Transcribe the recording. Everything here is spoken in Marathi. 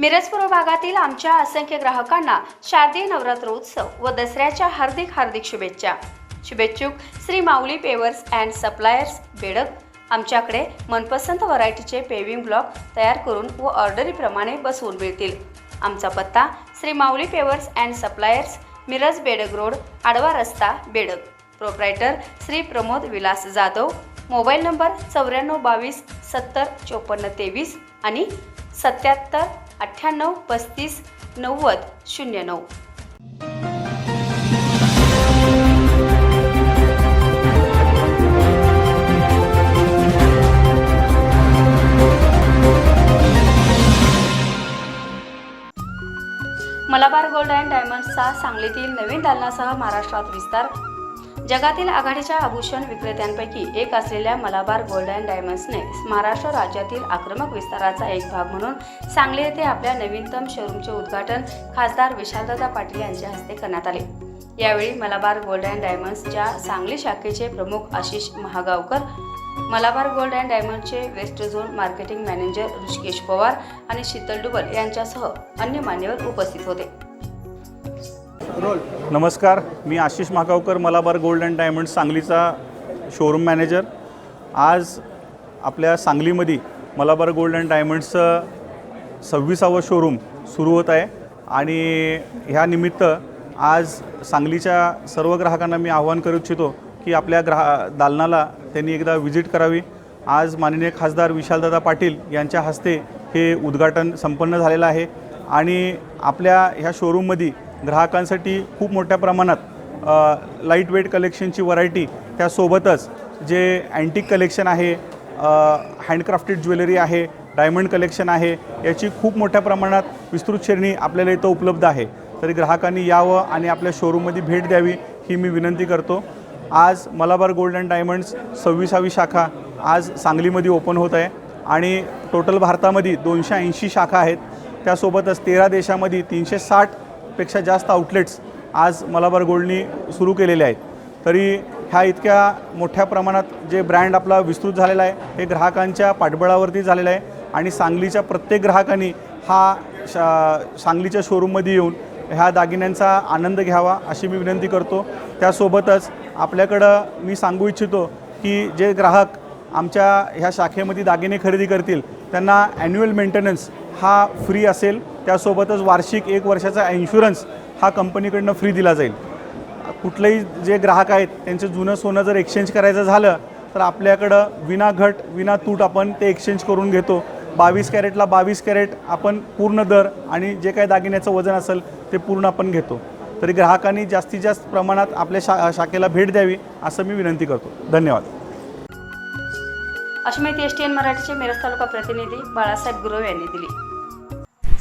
मिरजपूर भागातील आमच्या असंख्य ग्राहकांना शारदीय नवरात्रोत्सव व दसऱ्याच्या हार्दिक हार्दिक शुभेच्छा. शुभेच्छुक Shri Mauli pavers and suppliers Bedag आमच्याकडे मनपसंत व्हरायटीचे पेविंग ब्लॉक तयार करून व ऑर्डरीप्रमाणे बसवून मिळतील. आमचा पत्ता Shri Mauli pavers and suppliers Miraj Bedag road आडवा रस्ता Bedag. Proprietor Shri Pramod Vilas Jadhav mobile number चौऱ्याण्णव बावीस सत्तर चोपन्न तेवीस आणि सत्याहत्तर अठ्ठ्याण्णव पस्तीस नव्वद शून्य नऊ. मलाबार गोल्ड अँड डायमंड्सचा सांगलीतील नवीन दालनासह महाराष्ट्रात विस्तार जगातील आघाडीच्या आभूषण विक्रेत्यांपैकी एक असलेल्या मलाबार गोल्ड अँड डायमंड्सने महाराष्ट्र राज्यातील आक्रमक विस्ताराचा एक भाग म्हणून सांगली येथे आपल्या नवीनतम शोरूमचे उद्घाटन खासदार विशालदादा पाटील यांच्या हस्ते करण्यात आले. यावेळी मलाबार गोल्ड अँड डायमंड्सच्या सांगली शाखेचे प्रमुख Ashish Mahagaonkar Malabar gold and डायमंडचे west zone marketing manager Hrishikesh Pawar आणि शीतल डुबल यांच्यासह अन्य मान्यवर उपस्थित होते. नमस्कार मी Ashish Magavkar Malabar gold and diamond सांगलीचा शोरूम मॅनेजर आज आपल्या सांगलीमध्ये मलाबार गोल्ड अँड डायमंड्सचं सव्वीसावं शोरूम सुरू होत आहे. आणि ह्या निमित्त आज सांगलीच्या सर्व ग्राहकांना मी आवाहन करू इच्छितो की आपल्या ग्राह दालनाला त्यांनी एकदा व्हिजिट करावी. आज माननीय खासदार विशालदादा पाटील यांच्या हस्ते हे उद्घाटन संपन्न झालेलं आहे. आणि आपल्या ह्या शोरूममध्ये ग्राहकांसाठी खूप मोठ्या प्रमाणात लाइट वेट कलेक्शनची व्हरायटी त्यासोबतच जे अँटिक कलेक्शन आहे हँडक्राफ्टेड ज्वेलरी आहे डायमंड कलेक्शन आहे याची खूप मोठ्या प्रमाणात विस्तृत श्रेणी आपल्याला इथं उपलब्ध आहे. तरी ग्राहकांनी यावं आणि आपल्या शोरूममध्ये भेट द्यावी ही मी विनंती करतो. आज मलाबार गोल्ड अँड डायमंड्स सव्वीसावी शाखा आज सांगलीमध्ये ओपन होत आहे आणि टोटल भारतामध्ये दोनशे ऐंशी शाखा आहेत. त्यासोबतच तेरा देशामध्ये तीनशे साठ पेक्षा जास्त आउटलेट्स आज मलाबार गोल्डनी सुरू केलेले आहेत. तरी ह्या इतक्या मोठ्या प्रमाणात जे ब्रँड आपला विस्तृत झालेला आहे हे ग्राहकांच्या पाठबळावरती झालेलं आहे आणि सांगलीच्या प्रत्येक ग्राहकांनी हा शा सांगलीच्या शोरूममध्ये येऊन ह्या दागिन्यांचा आनंद घ्यावा अशी मी विनंती करतो. त्यासोबतच आपल्याकडं मी सांगू इच्छितो की जे ग्राहक आमच्या ह्या शाखेमध्ये दागिने खरेदी करतील त्यांना ॲन्युअल मेंटेनन्स हा फ्री असेल. त्यासोबतच वार्षिक एक वर्षाचा इन्शुरन्स हा कंपनीकडनं फ्री दिला जाईल. कुठलेही जे ग्राहक आहेत त्यांचं जुनं सोनं जर एक्सचेंज करायचं झालं तर आपल्याकडं विना घट विना तूट आपण ते एक्सचेंज करून घेतो. बावीस कॅरेटला बावीस कॅरेट आपण पूर्ण दर आणि जे काही दागिन्याचं वजन असेल ते पूर्ण आपण घेतो. तरी ग्राहकांनी जास्तीत जास्त प्रमाणात आपल्या शा शाखेला भेट द्यावी असं मी विनंती करतो. धन्यवाद. अशी माहिती एस टी एन मराठीचे मिरज तालुका प्रतिनिधी बाळासाहेब गुरव यांनी दिली.